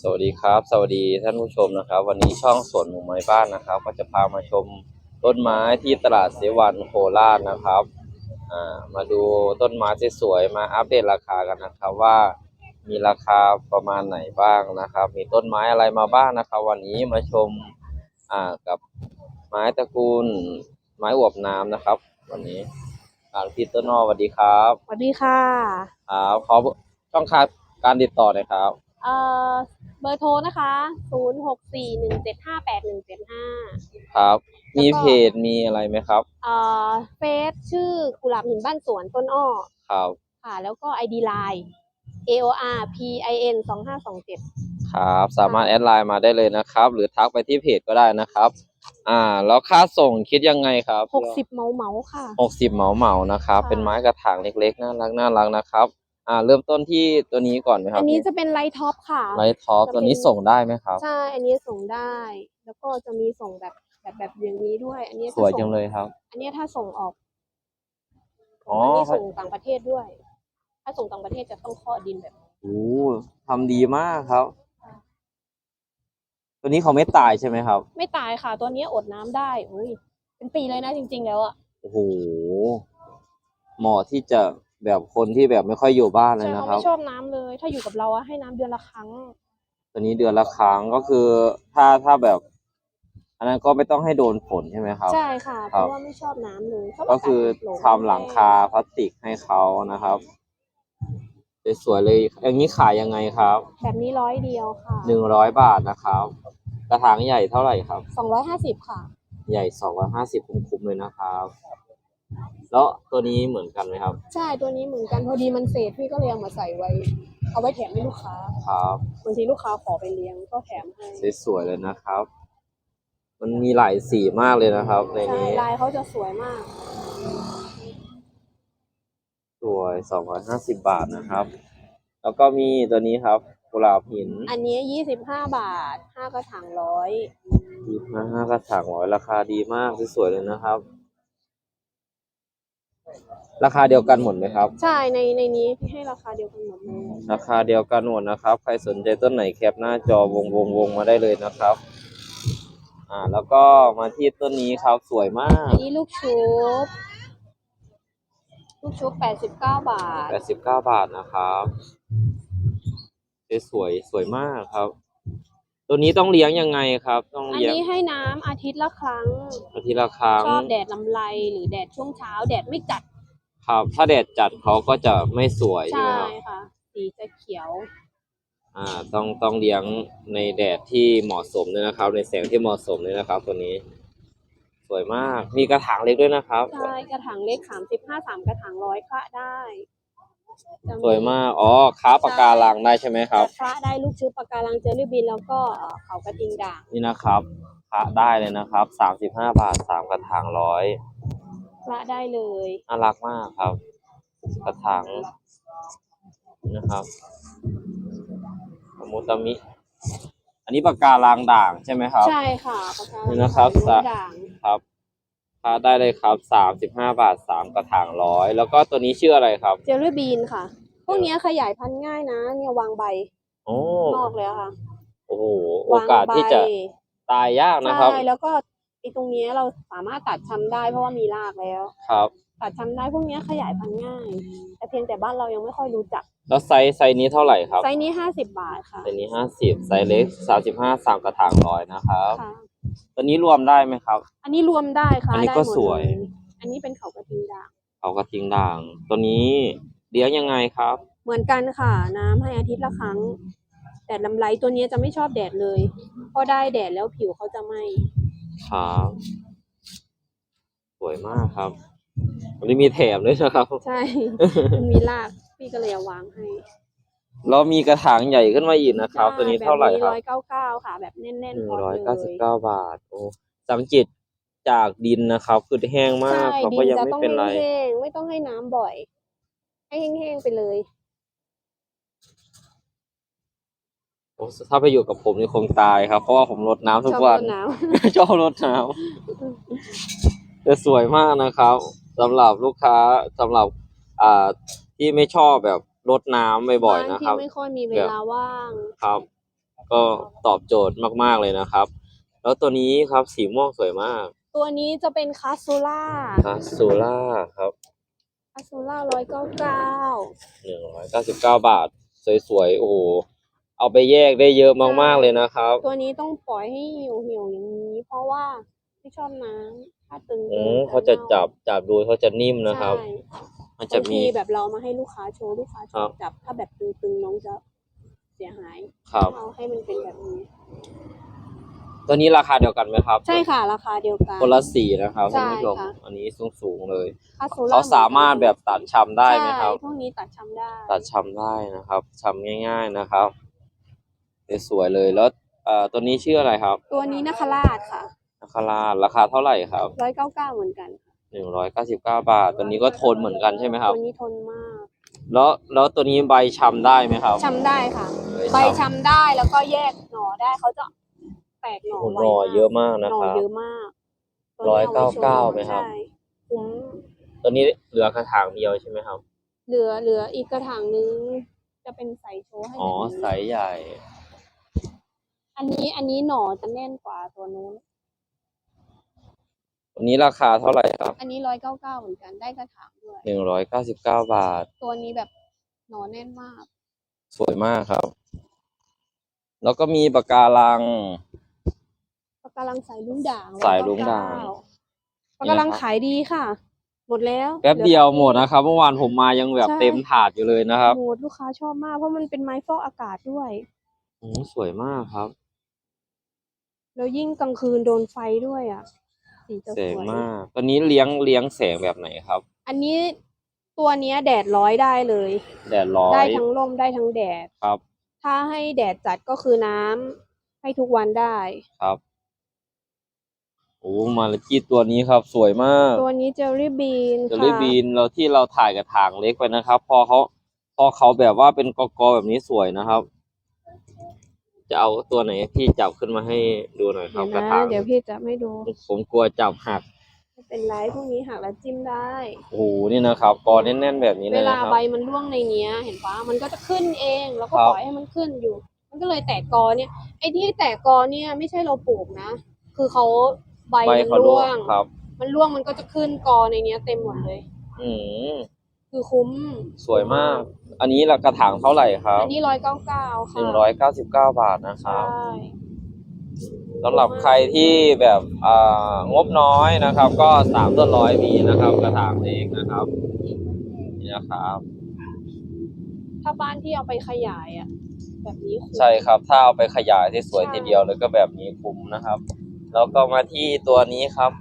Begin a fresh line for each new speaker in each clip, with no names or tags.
สวัสดีครับ สวัสดีท่านผู้ชมนะครับ วันนี้ช่องสวนหมู่ไม้บ้านนะครับ ก็จะพามาชมต้นไม้ที่ตลาดเสวันโคราชนะครับอ่ามาดูต้นไม้สวยๆมาอัปเดตราคากันนะครับว่ามีราคาประมาณไหนบ้างนะครับ มีต้นไม้อะไรมาบ้างนะครับ วันนี้มาชมอ่ากับไม้ตระกูล ไม้อวบน้ำนะครับ วันนี้การพี่ต้นอ้อสวัสดีครับ
สวัสดีค่ะ
ครับขอช่องทางการติดต่อหน่อยครับ
เอ่อเบอร์โทรนะคะ0 6 4 1 7 5 8 1 7 5
ครับ มี
แล้วก็
เพจมีอะไรไหมครับ
เอ่อเฟซชื่อกุหลาบหินบ้านสวนต้นอ้อ
ครับ
ค่ะ แล้วก็ ID Line AOR PIN 2527
ครับ สามารถแอดไลน์มาได้เลยนะครับ หรือทักไปที่เพจก็ได้นะครับ อ่า แล้วค่าส่งคิดยังไงครับ
60เมาเมาๆค่ะ
หกสิบเหมาเหมาๆนะครับ
ค่ะ
เป็นไม้กระถางเล็กๆ น่ารักน่ารักนะครับ อ่าเริ่มต้นที่ตัวนี้ก่อนไหมครั
อั
บ
นนี้จะเป็นไลท์ท็อปค่ะ
ไลท์ท็อป
จะเป็น
ตัวนี้ส่งได้ไหมครับ
ใช่ อันนี้ส่งได้ แล้วก็จะมีส่งแบบแบบแบบอย่างนี้ด้วย อันนี้
สวย
ถ้า
จังเลยครับ
อันนี้ถ้าส่งออก
อ๋อ
อันนี้ส่งต่างประเทศด้วย ถ้าส่งต่างประเทศจะต้องเคาะดินแบบนี้
โอ้ทำดีมากครับ ตัวนี้เขาไม่ตายใช่ไหมครับ
ไม่ตายค่ะ ตัวนี้อดน้ำได้อุ้ยเป็นปีเลยนะจริง ๆ แล้วอะ
โอ้โหเหมาะที่จะ แบบคนที่แบบไม่ค่อยอยู่บ้านเล
ใช่
ยนะ
เขา
ครับ
ไม่ชอบน้ำเลย ถ้าอยู่กับเราอะให้น้ำเดือนละครั้ง
ตัวนี้เดือนละครั้งก็คือถ้าถ้าแบบ อันนั้นก็ไม่ต้องให้โดนฝนใช่ไหมครับ
ใช่ค่ะ เพ
ครับ
ราะว่าไม่ชอบน้ำเลยชบ
ก็คือา
กาศโปร่
ทำหลังคาพลาสติกให้เขานะครับสวยๆเลยอย่างนี้ขายยังไงครับ
แบบนี้ร้อยเดียวค่ะ
หนึ่งร้อยบาทนะครับ กระถางใหญ่เท่าไหร่ครับ
สองร้อยห้าสิบค่ะ
ใหญ่สองร้อยห้าสิบคุ้มๆเลยนะครับ แล้วตัวนี้เหมือนกันไหมครับ
ใช่ตัวนี้เหมือนกันพอดีมันเศษพี่ก็เลยเอามาใส่ไว้ เอาไว้แถมให้ลูกค้า
ครับ
บางทีลูกค้าขอไปเลี้ยงก็แถมให้
สวยๆเลยนะครับ มันมีหลายสีมากเลยนะครับ ใน
ใช่
นี้
ลายเขาจะสวยมาก
สวยสองร้อยห้าสิบบาทนะครับ แล้วก็มีตัวนี้ครับกุหลาบหิน
อันนี้ยี่สิบห้าบาทห้ากระถางร้อย
ยี่ห้าห้ากระถางร้อยราคาดีมากสวยๆเลยนะครับ ราคาเดียวกันหมดไหมครับ
ใช่ในในนี้พี่ให้ราคาเดียวกันหมดเลย
ราคาเดียวกันหมดนะครับ ใครสนใจต้นไหนแคปหน้าจอวงวงวงมาได้เลยนะครับ อ่า แล้วก็มาที่ต้นนี้ครับสวยมาก
อันนี้ลูกชุบลูกชุบแปดสิบเก้าบาท
แปดสิบเก้าบาทนะครับสวยๆสวยมากครับ ตัวนี้ต้องเลี้ยงยังไงครับ ต้อง
อัน
เลี้ยง
นี้ให้น้ำอาทิตย์ละครั้ง
อาทิตย์ละครั้ง
ชอบแดดลำไรหรือแดดช่วงเช้า แดดไม่จัด
ครับ ถ้าแดดจัดเขาก็จะไม่สวยใช่ไหม
ใช่
ครับ
ค่ะ สีจะเขียว
อ่า ต้องต้องเลี้ยงในแดดที่เหมาะสมด้วยนะครับ ในแสงที่เหมาะสมด้วยนะครับ ตัวนี้ สวยมากมีกระถางเล็กด้วยนะครับ
ใช่กระถางเล็กสามสิบห้าสามกระถางร้อยคละได้จะ
สวยมากอ๋อค้าปากการังได้ใช่ไหมครับ
จะคละได้ลูกชุบปากการังเจอรี่บินแล้วก็เอ่อเขากระทิงด่าง
นี่นะครับค้าได้เลยนะครับสามสิบห้าบาทสามกระถางร้อย
ค ละได้เลย
น่ารักมากครับ กระถางนะครับมูตามิ อันนี้ปากการังด่างใช่ไหมครับ
ใช่ค่ะปากการัง
นี่นะครับ
สายด่าง
ครับค้าได้เลยครับสามสิบห้าบาทสามกระถางร้อย แล้วก็ตัวนี้ชื่ออะไรครับ
เจลลี่บีนค่ะ พวกเนี้ยขยายพันธุ์ง่ายนะ เนี่ยวางใบ
โอ้
นอกเลยอะค่ะ
โอ้โห โอกาสที่จะตายยากนะครับ
ใช่ แล้วก็ ไอ้ตรงเนี้ยเราสามารถตัดชำได้เพราะว่ามีรากแล้ว
ครับ
ตัดชำได้พวกเนี้ยขยายพันธุ์ง่าย แต่เพียงแต่บ้านเรายังไม่ค่อยรู้จัก
แล้วไซส์ไซส์นี้เท่าไหร่ครับ
ไซส์นี้ห้าสิบบาทค่ะ
ไซส์นี้ห้าสิบไซส์เล็กสามสิบห้าสามกระถางร้อยนะครับ
ค่ะ
ตัวนี้รวมได้ไหมครับ
อันนี้รวมได้ค่ะ
อันนี้ก็
ได้หมด
สวย
เลอันนี้เป็นเขากระทิงด่าง
เอากระทิงด่าง ตัวนี้เลี้ยงยังไงครับ
เหมือนกันค่ะ น้ำให้อาทิตย์ละครั้ง แดดลำไรตัวเนี้ยจะไม่ชอบแดดเลยเพราะได้แดดแล้วผิวเขาจะไหม
ครับสวยมากครับวันนี้มีแถมด้วยนะครับ
ใช่ มันมีรากพี่ก็เลยเอาวางให้
แล้วมีกระถางใหญ่ขึ้นมาอีกนะครับ ตัวนี้เท่าไหร่ครับ
ร้อยเก้าเก้าค่ะ แบบแน่น
ห
ๆ
นึ่ง
พอ
ร้อย
เล
เก้าสิบ
ย
เก้าบาท โอ้สังเกตจากดินนะครับคือแห้งมาก
ใช่
เขา
ดิ
ก็
น
ยัง
จะ
ไม่
ต้อง
เป็นไร
แห้งๆไม่ต้องให้น้ำบ่อย ให้แห้งๆไปเลย
โอ้ถ้าไปอยู่กับผมนี่คงตายครับ เพราะว่าผมรดน้ำทุ
ช
ก
อบ
วัน
ต้นน้
ชอบรดน้ำแต่สวยมากนะครับสำหรับลูกค้าสำหรับอ่าที่ไม่ชอบแบบรดน้ำบ่อยๆ
บ้าน
นะค
ที่
รับ
ไม่ค่อยมีเวลาว่าง
ครับ ก็ตอบโจทย์มากๆเลยนะครับ แล้วตัวนี้ครับสีม่วงสวยมาก
ตัวนี้จะเป็นคาโซล่า
คาสูล่าครับ
คาโซล่าร้อยเก้าเก้า
หนึ่งร้อยเก้าสิบเก้าบาท สวยๆโอ้โห เอาไปแยกได้เยอะมากๆเลยนะครับ
ตัวนี้ต้องปล่อยให้เหี่ยวเหี่ยวๆอย่างนี้ เพราะว่าไม่ชอบน้ำถ้าตึง
อื
กิน
มเขาจะจับจับดูเขาจะนิ่มนะครับ
ใช่
มันจะ
บาง
มี
ทีแบบเรามาให้ลูกค้าโชว์ลูกค้าช
ครั
อบ บจับ ถ้าแบบตึงๆน้องจะเสียหาย
ครับ
เอาให้มันเป็นแบบนี้
ตัวนี้ราคาเดียวกันไหมครับ
ใช่ค่ะ ราคาเดียวกัน
คนละสีนะครับ
ใช่
ท่านผู้ชม
ค่ะ
อันนี้สูงๆเลย
คาโซล่า
เขาสามารถแบบตัดชำได้ไหมครับ
ใช่พวกนี้ตัดชำได้
ตัดชำได้นะครับชำง่าย ๆนะครับ สวยๆเลยแล้วเอ่อตัวนี้ชื่ออะไรครับ
ตัวนี้นาคราชค่ะ
นาคาราชราคาเท่าไหร่ครับ
ร้อยเก้าเก้าเหมือนกันค่ะ
หนึ่งร้อยเก้าสิบเก้าบาท ตัวนี้ก็ทนเหมือนกันใช่ไหมครับ
ตัวนี้ทนมาก
แล้วแล้วตัวนี้ใบชำได้ไหมครับ
ชำได้ค่ะ
ใบ
ใบ
ชำ
ชำได้แล้วก็แยกหน่อได้เขาจะแตกหน่อ
โอ้โห
ไว
หน่อ
มาก
เยอะมากนะ
หน่อ
ครับ
เยอะมากตัว
ร้อย
นี้
เก้า
อไว้โชว์
เก้าไหมครับ
ใช่คุ้ม
ตัวนี้เหลือกระถางเดียวใช่ไหมครับ
เหลือเหลืออีกกระถางนึง จะเป็นใส่โชว์ให้
อ๋อ
แบบนี้
ไซส์ใหญ่
อันนี้อันนี้หน่อจะแน่นกว่าตัวนู้น
ตัวนี้ราคาเท่าไหร่ครับ
อันนี้ร้อยเก้าเก้าเหมือนกันได้กระถางด้วย
หนึ่งร้อยเก้าสิบเก้าบาท
ตัวนี้แบบหน่อแน่นมาก
สวยมากครับ แล้วก็มีปากการัง
ปะการังสายลุงด่าง
สายรุ้งด่าง
199ปะการังขายดีค่ะ หมดแล้ว
แป๊บเดียวหมดนะครับ เมื่อวานผมมายังแบบ
ใช่
เต็มถาดอยู่เลยนะครับ
หมดลูกค้าชอบมากเพราะมันเป็นไม้ฟอกอากาศด้วย
อืมสวยมากครับ
แล้วยิ่งกลางคืนโดนไฟด้วยอะสีจะ
แส
ส
ง
วย
มากตัวนี้เลี้ยงเลี้ยงแสงแบบไหนครับ
อันนี้ตัวเนี้ยแดดร้อยได้เลย
แดดร้อ
ได้
ย
ทั้งลมได้ทั้งแดด
ครับ
ถ้าให้แดดจัดก็คือน้ำให้ทุกวันได้
ครับ โอ้มาลกี้ตัวนี้ครับ สวยมาก
ตัวนี้เจลลี่บีน
เจลลี่บีนเราที่เราถ่ายกับถางเล็กไปนะครับ พอเขาพอเขาแบบว่าเป็นกอกๆแบบนี้สวยนะครับ จะเอาตัวไหนพี่จับขึ้นมาให้ดูหน่อยค
เดี๋
รั
ย
บ
ว
กระ
นะ
ถาง
เดี๋ยวพี่จะไม่ดู
ผมกลัวจับหัก
ไม่เป็นไรพวกนี้หักแล้วจิ้มได้
โอ้โหนี่นะครับกอแน่นๆแบบนี้เล
เวยลา
นะครับ
ใบมันร่วงในเนี้ย เห็นปะมันก็จะขึ้นเองแล้วก็
ครับ
ปล่อยให้มันขึ้นอยู่ มันก็เลยแตกกอเนี่ยไอ้ที่แตกกอเนี่ยไม่ใช่เราปลูกนะ คือเขาใบ
ใบ
มัน
เขา
ร่
ร่ว
ว
ง
ง
ครับ
มันร่วงมันก็จะขึ้นกอในเนี้ยเต็มหมดเลย
อืม
คือคุ้ม
สวยมาก อันนี้ละกระถางเท่าไหร่ครับ
อันนี้ร้อยเก้าเก้า
ห
ค่ะ
นึ่งร้อยเก้าสิบเก้าบาทนะค
ใช่
รับสำหรับใครที่แบบอ่างบน้อยนะครับ ก็สามต้นร้อยมีนะครับ กระถางเล็กนะครับนี่นะครับ
ถ้าบ้านที่เอาไปขยายอะ แบบนี้คุ้ม
ใช่ครับถ้าเอาไปขยายที่สวย
ใช่
ทีเดียวเลยก็แบบนี้คุ้มนะครับ แล้วก็มาที่ตัวนี้ครับ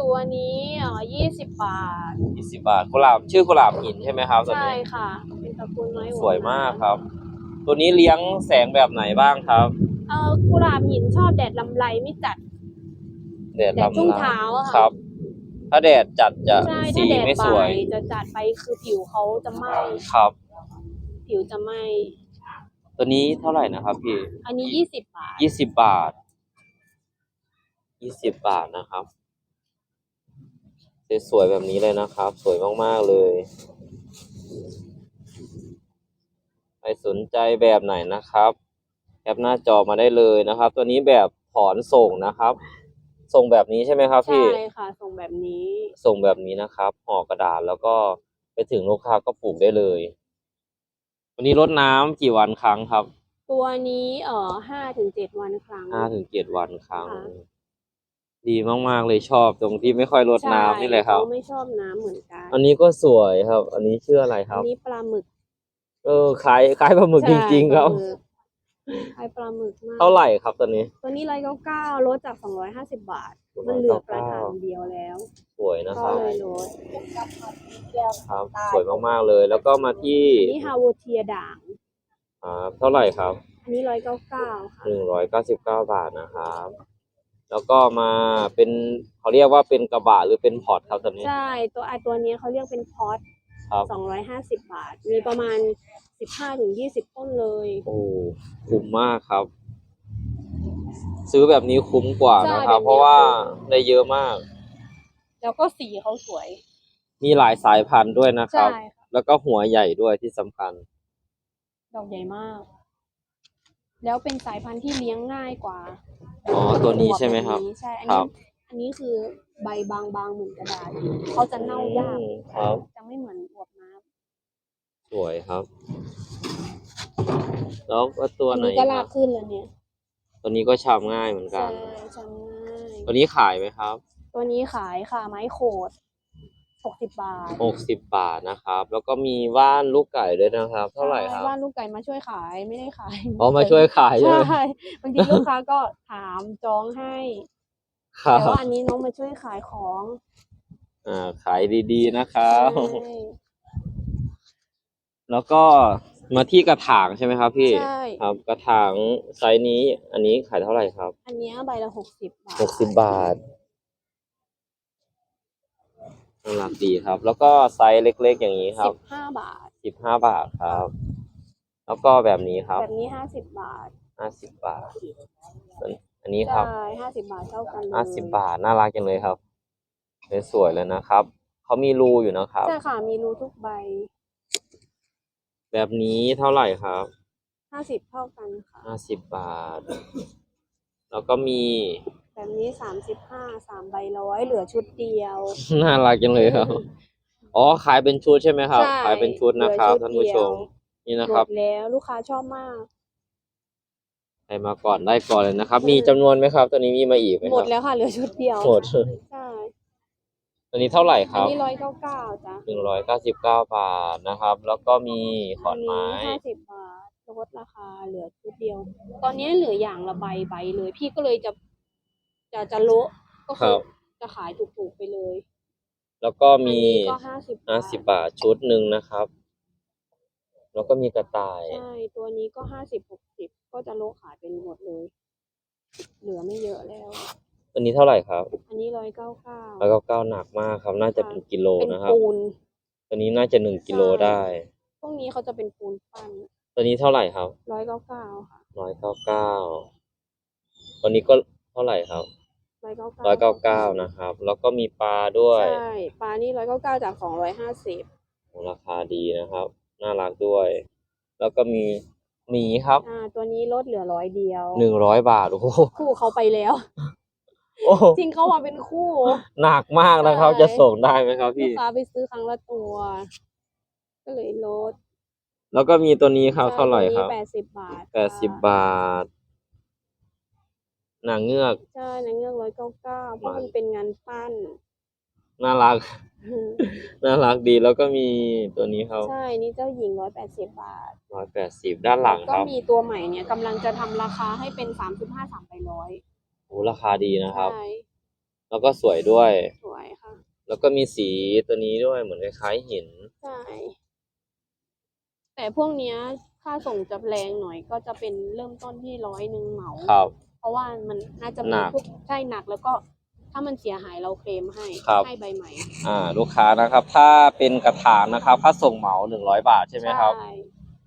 ตัวนี้เอ่อยี่สิบบาท
20 บาทกุหลาบชื่อกุหลาบหินใช่ไหมครับตัว
ใช่
นี้
ค่ะ เป็นตระกูลไม้หั
สวยมากครับ ตัวนี้เลี้ยงแสงแบบไหนบ้างครับ
เออกุหลาบหินชอบแดดลำไรไม่จัด
แดด
แดด
ลำ
ช่วง
ลา
เช้าอะค่ะ
ครับ ถ้าแดดจัดจะ
ใช่
สี
ถ้าแดด
ไม่ส
บ่า
วย
ยจะจัดไปคือผิวเขาจะไหม้
ครับ
ผิวจะไหม้
ตัวนี้เท่าไหร่นะครับพี่
อันนี้ยี่สิบบาท
ยี่สิบบาท ยี่สิบบาทนะครับ สวยๆแบบนี้เลยนะครับ สวยมากๆเลยใครสนใจแบบไหนนะครับแคปหน้าจอมาได้เลยนะครับ ตัวนี้แบบถอนส่งนะครับ ส่งแบบนี้ใช่ไหมครับพี่
ใช่ค่ะ ส่งแบบนี้
ส่งแบบนี้นะครับห่อกระดาษแล้วก็ไปถึงลูกค้าก็ปลูกได้เลย วันนี้รดน้ำกี่วันครั้งครับ
ตัวนี้เอ่อห้าถึงเจ็ดวันครั้ง
ห้าถึงเจ็ดวันครั้ง
ค่ะ
ดีมากๆเลยชอบตรงที่ไม่ค่อยรดน้ำนี่เลยครับ
เขาไม่ชอบน้ำเหมือนกัน
อันนี้ก็สวยครับ อันนี้ชื่ออะไรค
อั
รับ
นนี้ปลาหมึก
เออคล้ายคล้ายปลาหมึกจริง ๆ ครับ
ใช่ปลาหมึกคล้ายปลาหมึกมาก
เท่าไหร่ครับตอนนี้
ตัวนี้ร้อยเก้าเก้าลดจากสองร้อยห้าสิบบาท มันเหลือกระถางเดียวแล้ว
สวยนะค
ก็
รับ
เลยลด
ครับ สวยมากๆเลย แล้วก็มาที่
อันนี้ฮาวเทียด่าง
อ่าเท่าไหร่ครับ
อันนี้ร้อยเก้าเก้าค่ะ
หนึ่งร้อยเก้าสิบเก้าบาทนะครับ แล้วก็มาเป็นเขาเรียกว่าเป็นกระบะหรือเป็นพอร์ตครับตอนนี้
ใช่ ตัวไอตัวนี้เขาเรียกเป็นพอต
ครับ
สองร้อยห้าสิบบาท มีประมาณสิบห้าถึงยี่สิบต้นเลย
โอ้คุ้มมากครับ ซื้อแบบนี้คุ้มกว่านะครับเพราะว่าได้เยอะมาก
แล้วก็สีเขาสวย
มีหลายสายพันธุ์ด้วยนะครับ
ใช่ค่ะ
แล้วก็หัวใหญ่ด้วยที่สำคัญ
ดอกใหญ่มาก แล้วเป็นสายพันธุ์ที่เลี้ยงง่ายกว่า
อ๋อตัวนี้ใช่ไหมครับ
ตัวนี้ใช่อัน
ครั
นี้
บ
อันนี้คือใบบางๆเหมือนกระดาษเขาจะเน่ายาก
อืมครับ
จะไม่เหมือนอวบน้
สวยครับ แล้วก็ตัำว
อัน
ไหน
นี้ก็
ค
ลา
รั
ก
บ
ขึ้นแล้วเนี่ย
ตัวนี้ก็ชามง่ายเหมือนกั
ใช่
น
จำง่าย
ตัวนี้ขายไหมครับ
ตัวนี้ขายค่ะไม้โขด หกสิบบาท
หกสิบบาทนะครับ แล้วก็มีว่านลูกไก่ด้วยนะครับ เท่าไหร่ครับ
ใช่ว่านลูกไก่มาช่วยขายไม่ได้ขาย
อ๋อมาช่วยขายใช่ไหม
ใช่บางทีลูกค้าก็ถามจองให้
ครั
แต่
บ
ว่าอันนี้น้องมาช่วยขายของ
อ่าขายดีๆนะครับ
ใช่
แล้วก็มาที่กระถางใช่ไหมครับพี่
ใช่
ครับ กระถางไซส์นี้ อันนี้ขายเท่าไหร่ครับ
อันเนี้ยใบละหกสิบบาท
หกสิบบาท น่ารักดีครับ แล้วก็ไซส์เล็กๆอย่างนี้ครั
สิ
บ บ
ห้าบาท
สิบห้าบาทครับ แล้วก็แบบนี้ครับ
แบบนี้ห้าสิบบาท
ห้าสิบบาทอันนี้ครับ
ใช่ห้าสิบบาทเท่ากันเลย
ห้าสิบบาทน่ารักจังเลยครับสวยๆเลยนะครับเขามีรูอยู่นะครับ
ใช่ค่ะมีรูทุกใบ
แบบนี้เท่าไหร่ครับ
ห้าสิบเท่ากันค่ะ
ห้าสิบบาท แล้วก็มี
แบบนี้สามสิบห้าสามใบร้อยเหลือชุดเดียว
น่ารักจังเลยครับ อ๋อขายเป็นชุดใช่ไหมครับ
ใช่
ขายเป็นชุดนะครับ
เหลือชุด
ท่านผู้ชม
เดียว
นี่นะ
หม
ครับ
ดแล้วลูกค้าชอบมาก
ใครมาก่อนได้ก่อนเลยนะครับ มีจำนวนไหมครับตัวนี้มีมาอีกไหม
หม
ครั
ด
บ
แล้วค่ะเหลือชุดเดียว
หมด
ใช่
ตัวนี้เท่าไหร่ค
อัน
รับ
นี้ร้อยเก้าเก้าจ้ะ
หนึ่งร้อยเก้าสิบเก้าบาทนะครับ แล้วก็มีขอนไม้
ห้าสิบบาทลดราคาเหลือชุดเดียว ตอนนี้เหลืออย่างละใบใบเลย พี่ก็เลยจะ จะจะโละก็
ครั
คือบ จะขายถูกๆไปเลย
แล้วก็มี
อันนี้ก็ห้าสิบ
ห้าสิบบาทชุดหนึ่งนะครับ แล้วก็มีกระต่าย
ใช่ ตัวนี้ก็ห้าสิบหกสิบก็จะโละขายไปหมดเลย เหลือไม่เยอะแล้ว
ตัวนี้เท่าไหร่ครับ
อันนี้ร้อยเก้าเก้า
แล้วก็เก้าหนักมากครับ น่าจะเป็นกิโล
เป็น
นะครับ
ปูน
ตัวนี้น่าจะหนึ่งกิโล
ใช่
ได้
พวกนี้เขาจะเป็นปูนปั้น
ตัวนี้เท่าไหร่ครับ
ร้อยเก้าเก้าค่ะ
ร้อยเก้าเก้าตัวนี้ก็เท่าไหร่ครับ
ร้อยเก้าเก้า
ร้อยเก้าเก้านะครับ แล้วก็มีปลาด้วย
ใช่ปลานี่ร้อยเก้าเก้าจากสองร้อยห้าสิบ
ราคาดีนะครับ น่ารักด้วย แล้วก็มีหมีครับ
อ่าตัวนี้ลดเหลือร้อยเดียว
หนึ่งร้อยบาทโอ้โห
คู่เขาไปแล้ว
โอ้โห
จริงเขามาเป็นคู่
หนักมากนะครับ
ใช่
จะส่งได้ไหมครับ
ลู
พี่
กค้าไปซื้อครั้งละตัว ก็เลยลด
แล้วก็มีตัวนี้ครับเท่าไหร่ครับ
แปดสิบบาท
แปดสิบบาท หนังเงือก
ใช่ในเงือกร้อยเก้าเก้าเพราะมันเป็นงานปั้น
น่ารัก น่ารักดีแล้วก็มีตัวนี้ครับ
ใช่ นี่เจ้าหญิงร้อยแปดสิบบาท
ร้อยแปดสิบด้านหลัง
ก็
ครับ
มีตัวใหม่เนี่ยกำลังจะทำราคาให้เป็นสามสิบห้าสามไปร้อย
โอ้ราคาดีนะครับ
ใช่
แล้วก็สวยด้วย
สวยค่ะ
แล้วก็มีสีตัวนี้ด้วยเหมือนคล้ายๆหิน
ใช่ แต่พวกเนี้ยค่าส่งจะแรงหน่อยก็จะเป็นเริ่มต้นที่ร้อยหนึ่งเหมา
ครับ
เพราะว่ามันน่าจะ
ห
มี
นัก
พวกใช่หนักแล้วก็ถ้ามันเสียหายเราเคลมให้
ครับ
ให้ใบใหม่
อ่าลูกค้านะครับ ถ้าเป็นกระถางนะครับค่าส่งเหมาหนึ่งร้อยบาทใช่ไหมครับ
ใช่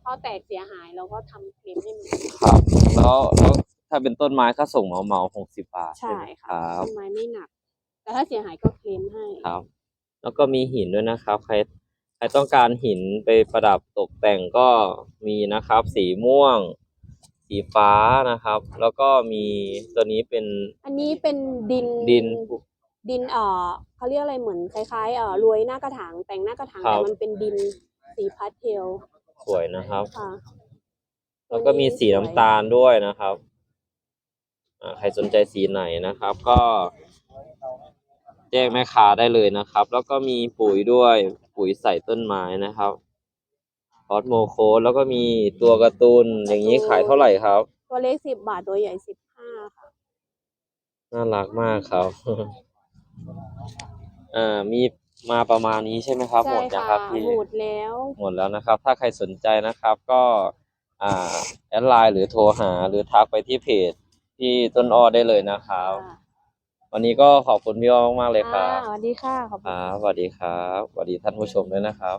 เพราะแตกเสียหายเราก็ทำเคลมให้มัน
ครับ แล้วแล้วถ้าเป็นต้นไม้ค่าส่งเหมาเหมาหกสิบบาท
ใช่
ไหมค
ค่ะ
รับ
ต้นไม้ไม่หนัก แต่ถ้าเสียหายก็เคลมให้
ครับ แล้วก็มีหินด้วยนะครับ ใครใครต้องการหินไปประดับตกแต่งก็มีนะครับ สีม่วง สีฟ้านะครับ แล้วก็มีตัวนี้เป็น
อันนี้เป็นดิน
ดิน
ดินเอ่อเขาเรียกอะไรเหมือนคล้ายๆเอ่อรวยหน้ากระถางแต่งหน้ากระถาง
ครับ
แต่มันเป็นดินสีพาสเทล
สวยนะครับ
ค่ะ
แล้วก็มีสีน้ำตาลด้วยนะครับอ่าใครสนใจสีไหนนะครับ ก็แจ้งแม่ค้าได้เลยนะครับ แล้วก็มีปุ๋ยด้วยปุ๋ยใส่ต้นไม้นะครับ คอสโมโคสแล้วก็มีตัวการ์ตูนอย่างนี้ขายเท่าไหร่ครับ
ตัวเล็กสิบบาทตัวใหญ่สิบห้าค่ะ
น่ารักมากครับ อ่า มีมาประมาณนี้ใช่ไหมครับ หม
ใช่
ดนะ
ค่ะ
ครับพี่
หมดแล้ว
หมดแล้วนะครับ ถ้าใครสนใจนะครับ ก็อ่าแอดไลน์หรือโทรหาหรือทักไปที่เพจที่ต้นอ้อได้เลยนะครับ
ค่ะ
วันนี้ก็ขอบคุณพี่อ้อมากๆเลยค
อ่า
รับ
สวัสดีค่ะขอบ
ค
คุณ
รับสวัสดีครับสวัสดีท่านผู้ชมด้วยนะครับ